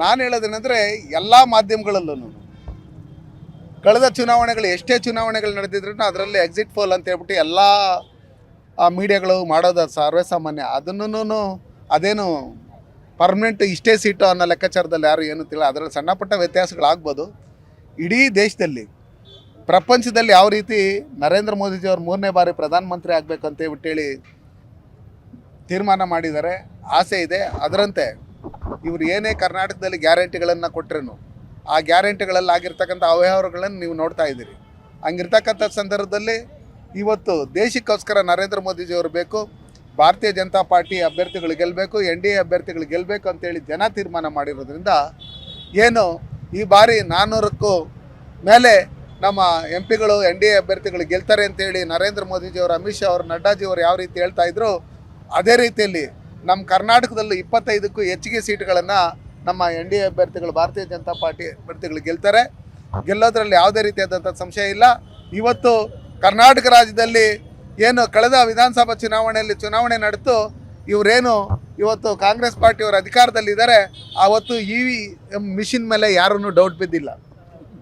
ನಾನು ಹೇಳೋದೇನೆಂದರೆ ಎಲ್ಲ ಮಾಧ್ಯಮಗಳಲ್ಲೂ ಕಳೆದ ಚುನಾವಣೆಗಳು ಎಷ್ಟೇ ಚುನಾವಣೆಗಳು ನಡೆದಿದ್ರೂ ಅದರಲ್ಲಿ ಎಕ್ಸಿಟ್ ಪೋಲ್ ಅಂತ ಹೇಳ್ಬಿಟ್ಟು ಎಲ್ಲ ಮೀಡಿಯಾಗಳು ಮಾಡೋದು ಸರ್ವೇಸಾಮಾನ್ಯ. ಅದನ್ನು ಅದೇನು ಪರ್ಮನೆಂಟ್ ಇಷ್ಟೇ ಸೀಟು ಅನ್ನೋ ಲೆಕ್ಕಾಚಾರದಲ್ಲಿ ಯಾರು ಏನು ತಿಳ ಅದರಲ್ಲಿ ಸಣ್ಣ ಪುಟ್ಟ ವ್ಯತ್ಯಾಸಗಳಾಗ್ಬೋದು ಇಡೀ ದೇಶದಲ್ಲಿ, ಪ್ರಪಂಚದಲ್ಲಿ ಯಾವ ರೀತಿ ನರೇಂದ್ರ ಮೋದಿಜಿಯವರು ಮೂರನೇ ಬಾರಿ ಪ್ರಧಾನಮಂತ್ರಿ ಆಗಬೇಕು ಅಂತ ಹೇಳಿ ತೀರ್ಮಾನ ಮಾಡಿದ್ದಾರೆ. ಆಸೆ ಇದೆ. ಅದರಂತೆ ಇವರು ಏನೇ ಕರ್ನಾಟಕದಲ್ಲಿ ಗ್ಯಾರಂಟಿಗಳನ್ನು ಕೊಟ್ಟರು ಆ ಗ್ಯಾರಂಟಿಗಳಲ್ಲಿ ಆಗಿರ್ತಕ್ಕಂಥ ಅವ್ಯವಹಾರಗಳನ್ನು ನೀವು ನೋಡ್ತಾ ಇದ್ದೀರಿ. ಹಂಗಿರ್ತಕ್ಕಂಥ ಸಂದರ್ಭದಲ್ಲಿ ಇವತ್ತು ದೇಶಕ್ಕೋಸ್ಕರ ನರೇಂದ್ರ ಮೋದಿಜಿಯವರು ಬೇಕು, ಭಾರತೀಯ ಜನತಾ ಪಾರ್ಟಿ ಅಭ್ಯರ್ಥಿಗಳು ಗೆಲ್ಲಬೇಕು ಎನ್ ಡಿ ಎ ಅಭ್ಯರ್ಥಿಗಳು ಗೆಲ್ಲಬೇಕು ಅಂತೇಳಿ ಜನ ತೀರ್ಮಾನ ಮಾಡಿರೋದ್ರಿಂದ ಏನು ಈ ಬಾರಿ ನಾನ್ನೂರಕ್ಕೂ ಮೇಲೆ ನಮ್ಮ ಎಂ ಪಿಗಳು, ಎನ್ ಡಿ ಎ ಅಭ್ಯರ್ಥಿಗಳು ಗೆಲ್ತಾರೆ ಅಂತೇಳಿ ನರೇಂದ್ರ ಮೋದಿಜಿಯವರು ಅಮಿತ್ ಶಾ ಅವರು ನಡ್ಡಾಜಿಯವರು ಯಾವ ರೀತಿ ಹೇಳ್ತಾ ಇದ್ರು, ಅದೇ ರೀತಿಯಲ್ಲಿ ನಮ್ಮ ಕರ್ನಾಟಕದಲ್ಲಿ ಇಪ್ಪತ್ತೈದಕ್ಕೂ ಹೆಚ್ಚಿಗೆ ಸೀಟ್ಗಳನ್ನು ನಮ್ಮ ಎನ್ ಡಿ ಎ ಅಭ್ಯರ್ಥಿಗಳು, ಭಾರತೀಯ ಜನತಾ ಪಾರ್ಟಿ ಅಭ್ಯರ್ಥಿಗಳು ಗೆಲ್ತಾರೆ. ಗೆಲ್ಲೋದ್ರಲ್ಲಿ ಯಾವುದೇ ರೀತಿಯಾದಂಥ ಸಂಶಯ ಇಲ್ಲ. ಇವತ್ತು ಕರ್ನಾಟಕ ರಾಜ್ಯದಲ್ಲಿ ಏನು ಕಳೆದ ವಿಧಾನಸಭಾ ಚುನಾವಣೆಯಲ್ಲಿ ಚುನಾವಣೆ ನಡೆದು ಇವರೇನು ಇವತ್ತು ಕಾಂಗ್ರೆಸ್ ಪಾರ್ಟಿಯವರು ಅಧಿಕಾರದಲ್ಲಿದ್ದಾರೆ, ಆವತ್ತು ಇ ವಿ ಮಿಷಿನ್ ಮೇಲೆ ಯಾರೂ ಡೌಟ್ ಬಿದ್ದಿಲ್ಲ.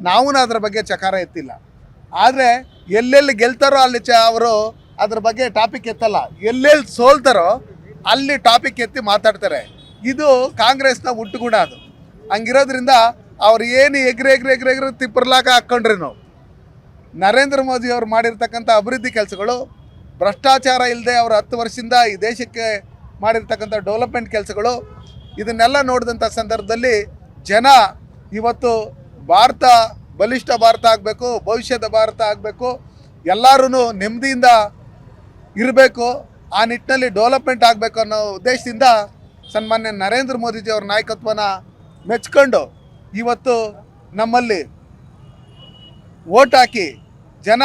ನಾವು ಅದರ ಬಗ್ಗೆ ಚಕಾರ ಎತ್ತಿಲ್ಲ. ಆದರೆ ಎಲ್ಲೆಲ್ಲಿ ಗೆಲ್ತಾರೋ ಅಲ್ಲಿ ಚ ಅವರು ಅದ್ರ ಬಗ್ಗೆ ಟಾಪಿಕ್ ಎತ್ತಲ್ಲ. ಎಲ್ಲೆಲ್ಲಿ ಸೋಲ್ತಾರೋ ಅಲ್ಲಿ ಟಾಪಿಕ್ ಎತ್ತಿ ಮಾತಾಡ್ತಾರೆ. ಇದು ಕಾಂಗ್ರೆಸ್ನ ಹುಟ್ಟುಗುಣ ಅದು. ಹಂಗಿರೋದ್ರಿಂದ ಅವ್ರು ಏನು ಎಗ್ರೆ ಎಗ್ರೆ ಎಗ್ರೆ ಎಗ್ರೆ ತಿಪ್ಪರ್ಲಾಕ ನಾವು ನರೇಂದ್ರ ಮೋದಿ ಅವರು ಮಾಡಿರ್ತಕ್ಕಂಥ ಅಭಿವೃದ್ಧಿ ಕೆಲಸಗಳು ಭ್ರಷ್ಟಾಚಾರ ಇಲ್ಲದೆ ಅವರು ಹತ್ತು ವರ್ಷದಿಂದ ಈ ದೇಶಕ್ಕೆ ಮಾಡಿರ್ತಕ್ಕಂಥ ಡೆವಲಪ್ಮೆಂಟ್ ಕೆಲಸಗಳು ಇದನ್ನೆಲ್ಲ ನೋಡಿದಂಥ ಸಂದರ್ಭದಲ್ಲಿ ಜನ ಇವತ್ತು ಭಾರತ, ಬಲಿಷ್ಠ ಭಾರತ ಆಗಬೇಕು, ಭವಿಷ್ಯದ ಭಾರತ ಆಗಬೇಕು ಎಲ್ಲರೂ ನೆಮ್ಮದಿಯಿಂದ ಇರಬೇಕು. ಆ ನಿಟ್ಟಿನಲ್ಲಿ ಡೆವಲಪ್ಮೆಂಟ್ ಆಗಬೇಕು ಅನ್ನೋ ಉದ್ದೇಶದಿಂದ ಸನ್ಮಾನ್ಯ ನರೇಂದ್ರ ಮೋದಿಜಿ ಅವ್ರ ನಾಯಕತ್ವನ ಮೆಚ್ಕೊಂಡು ಇವತ್ತು ನಮ್ಮಲ್ಲಿ ಓಟ್ ಹಾಕಿ ಜನ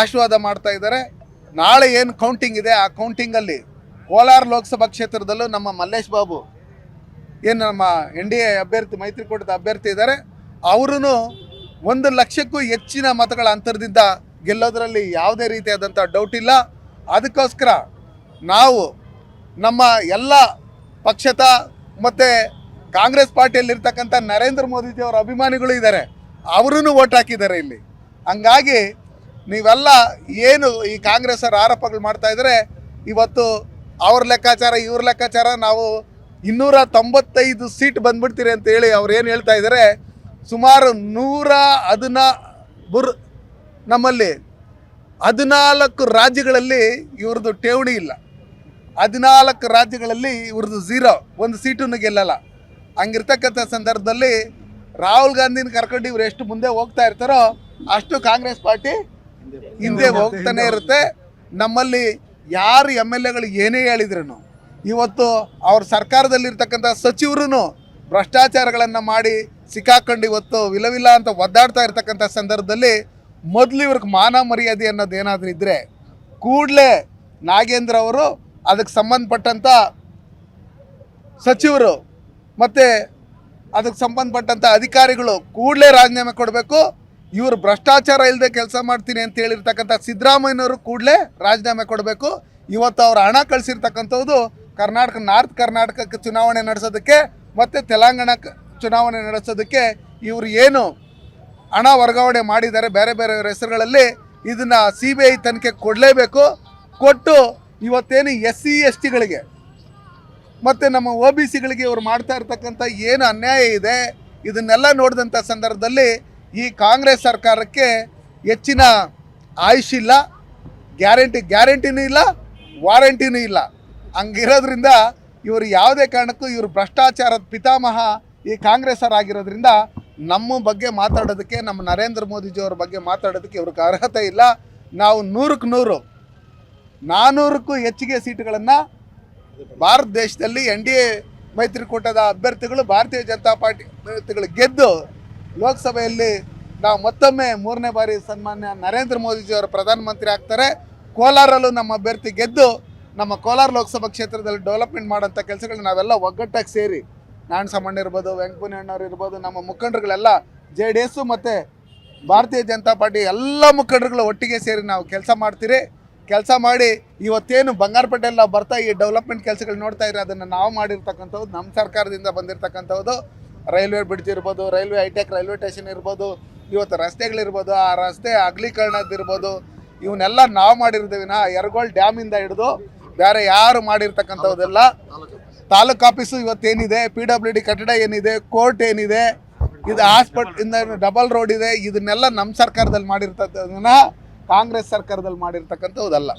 ಆಶೀರ್ವಾದ ಮಾಡ್ತಾ ಇದ್ದಾರೆ. ನಾಳೆ ಏನು ಕೌಂಟಿಂಗ್ ಇದೆ? ಆ ಕೌಂಟಿಂಗಲ್ಲಿ ಕೋಲಾರ ಲೋಕಸಭಾ ಕ್ಷೇತ್ರದಲ್ಲೂ ನಮ್ಮ ಮಲ್ಲೇಶ್ ಬಾಬು ಏನು ನಮ್ಮ ಎನ್ ಡಿ ಎ ಅಭ್ಯರ್ಥಿ, ಮೈತ್ರಿಕೂಟದ ಅಭ್ಯರ್ಥಿ ಇದ್ದಾರೆ. ಅವರೂ ಒಂದು ಲಕ್ಷಕ್ಕೂ ಹೆಚ್ಚಿನ ಮತಗಳ ಅಂತರದಿಂದ ಗೆಲ್ಲೋದರಲ್ಲಿ ಯಾವುದೇ ರೀತಿಯಾದಂಥ ಡೌಟ್ ಇಲ್ಲ. ಅದಕ್ಕೋಸ್ಕರ ನಾವು ನಮ್ಮ ಎಲ್ಲ ಪಕ್ಷದ ಮತ್ತು ಕಾಂಗ್ರೆಸ್ ಪಾರ್ಟಿಯಲ್ಲಿರ್ತಕ್ಕಂಥ ನರೇಂದ್ರ ಮೋದಿಜಿಯವರ ಅಭಿಮಾನಿಗಳು ಇದ್ದಾರೆ ಅವರೂ ಓಟ್ ಹಾಕಿದ್ದಾರೆ ಇಲ್ಲಿ. ಹಂಗಾಗಿ ನೀವೆಲ್ಲ ಏನು ಈ ಕಾಂಗ್ರೆಸ್ ಅವ್ರ ಆರೋಪಗಳು ಮಾಡ್ತಾ ಇದ್ದರೆ ಇವತ್ತು ಅವ್ರ ಲೆಕ್ಕಾಚಾರ, ಇವ್ರ ಲೆಕ್ಕಾಚಾರ, ನಾವು ಇನ್ನೂರ ತೊಂಬತ್ತೈದು ಸೀಟ್ ಬಂದ್ಬಿಡ್ತೀರಿ ಅಂತ ಹೇಳಿ ಅವ್ರು ಏನು ಹೇಳ್ತಾ ಇದ್ದಾರೆ, ಸುಮಾರು ನೂರ ಅದನ್ನ ಬುರ್ ನಮ್ಮಲ್ಲಿ ಹದಿನಾಲ್ಕು ರಾಜ್ಯಗಳಲ್ಲಿ ಇವ್ರದ್ದು ಠೇವಣಿ ಇಲ್ಲ. ಹದಿನಾಲ್ಕು ರಾಜ್ಯಗಳಲ್ಲಿ ಇವ್ರದ್ದು ಝೀರೋ ಒಂದು ಸೀಟನ್ನು ಗೆಲ್ಲಲ್ಲ. ಹಂಗಿರ್ತಕ್ಕಂಥ ಸಂದರ್ಭದಲ್ಲಿ ರಾಹುಲ್ ಗಾಂಧಿನ ಕರ್ಕೊಂಡು ಇವ್ರು ಎಷ್ಟು ಮುಂದೆ ಹೋಗ್ತಾ ಇರ್ತಾರೋ ಅಷ್ಟು ಕಾಂಗ್ರೆಸ್ ಪಾರ್ಟಿ ಹಿಂದೆ ಹೋಗ್ತಾನೆ ಇರುತ್ತೆ. ನಮ್ಮಲ್ಲಿ ಯಾರು ಎಂ ಎಲ್ ಎಗಳು ಏನೇ ಹೇಳಿದ್ರು ಇವತ್ತು ಅವ್ರ ಸರ್ಕಾರದಲ್ಲಿರ್ತಕ್ಕಂಥ ಸಚಿವರು ಭ್ರಷ್ಟಾಚಾರಗಳನ್ನು ಮಾಡಿ ಸಿಕ್ಕಾಕೊಂಡು ಇವತ್ತು ವಿಲವಿಲ್ಲ ಅಂತ ಒದ್ದಾಡ್ತಾ ಇರ್ತಕ್ಕಂಥ ಸಂದರ್ಭದಲ್ಲಿ ಮೊದಲು ಇವ್ರಿಗೆ ಮಾನ ಮರ್ಯಾದೆ ಅನ್ನೋದು ಏನಾದರೂ ಇದ್ದರೆ ಕೂಡಲೇ ನಾಗೇಂದ್ರ ಅವರು ಅದಕ್ಕೆ ಸಂಬಂಧಪಟ್ಟಂಥ ಸಚಿವರು ಮತ್ತು ಅದಕ್ಕೆ ಸಂಬಂಧಪಟ್ಟಂಥ ಅಧಿಕಾರಿಗಳು ಕೂಡಲೇ ರಾಜೀನಾಮೆ ಕೊಡಬೇಕು. ಇವರು ಭ್ರಷ್ಟಾಚಾರ ಇಲ್ಲದೆ ಕೆಲಸ ಮಾಡ್ತೀನಿ ಅಂತ ಹೇಳಿರ್ತಕ್ಕಂಥ ಸಿದ್ದರಾಮಯ್ಯನವರು ಕೂಡಲೇ ರಾಜೀನಾಮೆ ಕೊಡಬೇಕು. ಇವತ್ತು ಅವರು ಹಣ ಕಳಿಸಿರ್ತಕ್ಕಂಥದ್ದು ಕರ್ನಾಟಕ, ನಾರ್ತ್ ಕರ್ನಾಟಕಕ್ಕೆ ಚುನಾವಣೆ ನಡೆಸೋದಕ್ಕೆ ಮತ್ತು ತೆಲಂಗಾಣಕ್ಕೆ ಚುನಾವಣೆ ನಡೆಸೋದಕ್ಕೆ ಇವರು ಏನು ಹಣ ವರ್ಗಾವಣೆ ಮಾಡಿದ್ದಾರೆ. ಬೇರೆ ಬೇರೆ ಹೆಸರುಗಳಲ್ಲಿ ಇದನ್ನು ಸಿ ಬಿ ಐ ತನಿಖೆ ಕೊಡಲೇಬೇಕು. ಕೊಟ್ಟು ಇವತ್ತೇನು ಎಸ್ ಸಿ ಎಸ್ ಟಿಗಳಿಗೆ ಮತ್ತು ನಮ್ಮ ಒ ಬಿ ಸಿಗಳಿಗೆ ಇವರು ಮಾಡ್ತಾ ಇರ್ತಕ್ಕಂಥ ಏನು ಅನ್ಯಾಯ ಇದೆ, ಇದನ್ನೆಲ್ಲ ನೋಡಿದಂಥ ಸಂದರ್ಭದಲ್ಲಿ ಈ ಕಾಂಗ್ರೆಸ್ ಸರ್ಕಾರಕ್ಕೆ ಹೆಚ್ಚಿನ ಆಯುಷ್ ಇಲ್ಲ, ಗ್ಯಾರಂಟಿ, ಗ್ಯಾರಂಟಿನೂ ಇಲ್ಲ, ವಾರಂಟಿನೂ ಇಲ್ಲ. ಹಂಗಿರೋದ್ರಿಂದ ಇವರು ಯಾವುದೇ ಕಾರಣಕ್ಕೂ ಇವರು ಭ್ರಷ್ಟಾಚಾರದ ಪಿತಾಮಹ ಈ ಕಾಂಗ್ರೆಸ್ ಆಗಿರೋದ್ರಿಂದ ನಮ್ಮ ಬಗ್ಗೆ ಮಾತಾಡೋದಕ್ಕೆ, ನಮ್ಮ ನರೇಂದ್ರ ಮೋದಿಜಿಯವ್ರ ಬಗ್ಗೆ ಮಾತಾಡೋದಕ್ಕೆ ಇವ್ರಿಗೆ ಅರ್ಹತೆ ಇಲ್ಲ. ನಾವು ನೂರಕ್ಕೆ ನೂರು ನಾನ್ನೂರಕ್ಕೂ ಹೆಚ್ಚಿಗೆ ಸೀಟುಗಳನ್ನು ಭಾರತ ದೇಶದಲ್ಲಿ ಎನ್ ಡಿ ಎ ಮೈತ್ರಿಕೂಟದ ಅಭ್ಯರ್ಥಿಗಳು, ಭಾರತೀಯ ಜನತಾ ಪಾರ್ಟಿ ಅಭ್ಯರ್ಥಿಗಳು ಗೆದ್ದು ಲೋಕಸಭೆಯಲ್ಲಿ ನಾವು ಮತ್ತೊಮ್ಮೆ ಮೂರನೇ ಬಾರಿ ಸನ್ಮಾನ್ಯ ನರೇಂದ್ರ ಮೋದಿಜಿಯವರು ಪ್ರಧಾನಮಂತ್ರಿ ಆಗ್ತಾರೆ. ಕೋಲಾರಲ್ಲೂ ನಮ್ಮ ಅಭ್ಯರ್ಥಿ ಗೆದ್ದು ನಮ್ಮ ಕೋಲಾರ ಲೋಕಸಭಾ ಕ್ಷೇತ್ರದಲ್ಲಿ ಡೆವಲಪ್ಮೆಂಟ್ ಮಾಡೋಂಥ ಕೆಲಸಗಳನ್ನ ನಾವೆಲ್ಲ ಒಗ್ಗಟ್ಟಾಗಿ ಸೇರಿ ನಾರಾಯಣ ಸಾಮಣ್ಣ ಇರ್ಬೋದು ವೆಂಕಪನಣ್ಣವ್ರು ಇರ್ಬೋದು, ನಮ್ಮ ಮುಖಂಡರುಗಳೆಲ್ಲ ಜೆ ಡಿ ಎಸ್ಸು ಮತ್ತು ಭಾರತೀಯ ಜನತಾ ಪಾರ್ಟಿ ಎಲ್ಲ ಮುಖಂಡರುಗಳು ಒಟ್ಟಿಗೆ ಸೇರಿ ನಾವು ಕೆಲಸ ಮಾಡ್ತೀರಿ. ಕೆಲಸ ಮಾಡಿ ಇವತ್ತೇನು ಬಂಗಾರಪೇಟೆಲ್ಲ ಬರ್ತಾ ಈ ಡೆವಲಪ್ಮೆಂಟ್ ಕೆಲಸಗಳು ನೋಡ್ತಾ ಇದ್ರೆ ಅದನ್ನು ನಾವು ಮಾಡಿರ್ತಕ್ಕಂಥದ್ದು, ನಮ್ಮ ಸರ್ಕಾರದಿಂದ ಬಂದಿರತಕ್ಕಂಥದ್ದು. ರೈಲ್ವೆ ಬ್ರಿಡ್ಜ್ ಇರ್ಬೋದು, ರೈಲ್ವೆ ಹೈಟೆಕ್, ರೈಲ್ವೆ ಸ್ಟೇಷನ್ ಇರ್ಬೋದು, ಇವತ್ತು ರಸ್ತೆಗಳಿರ್ಬೋದು ಆ ರಸ್ತೆ ಅಗಲೀಕರಣದಿರ್ಬೋದು ಇವನ್ನೆಲ್ಲ ನಾವು ಮಾಡಿರ್ತೀವಿ. ನಾ ಎರಗೋಳ್ ಡ್ಯಾಮಿಂದ ಹಿಡಿದು ಬೇರೆ ಯಾರು ಮಾಡಿರ್ತಕ್ಕಂಥದ್ದೆಲ್ಲ ತಾಲೂಕು ಆಫೀಸು ಇವತ್ತೇನಿದೆ? ಪಿ ಡಬ್ಲ್ಯೂ ಡಿ ಕಟ್ಟಡ ಏನಿದೆ? ಕೋರ್ಟ್ ಏನಿದೆ? ಇದು ಹಾಸ್ಪಿಟ್ ಇಂದ ಡಬಲ್ ರೋಡ್ ಇದೆ? ಇದನ್ನೆಲ್ಲ ನಮ್ಮ ಸರ್ಕಾರದಲ್ಲಿ ಮಾಡಿರ್ತಕ್ಕಂಥ ಕಾಂಗ್ರೆಸ್ ಸರ್ಕಾರದಲ್ಲಿ ಮಾಡಿರ್ತಕ್ಕಂಥದ್ದಲ್ಲ.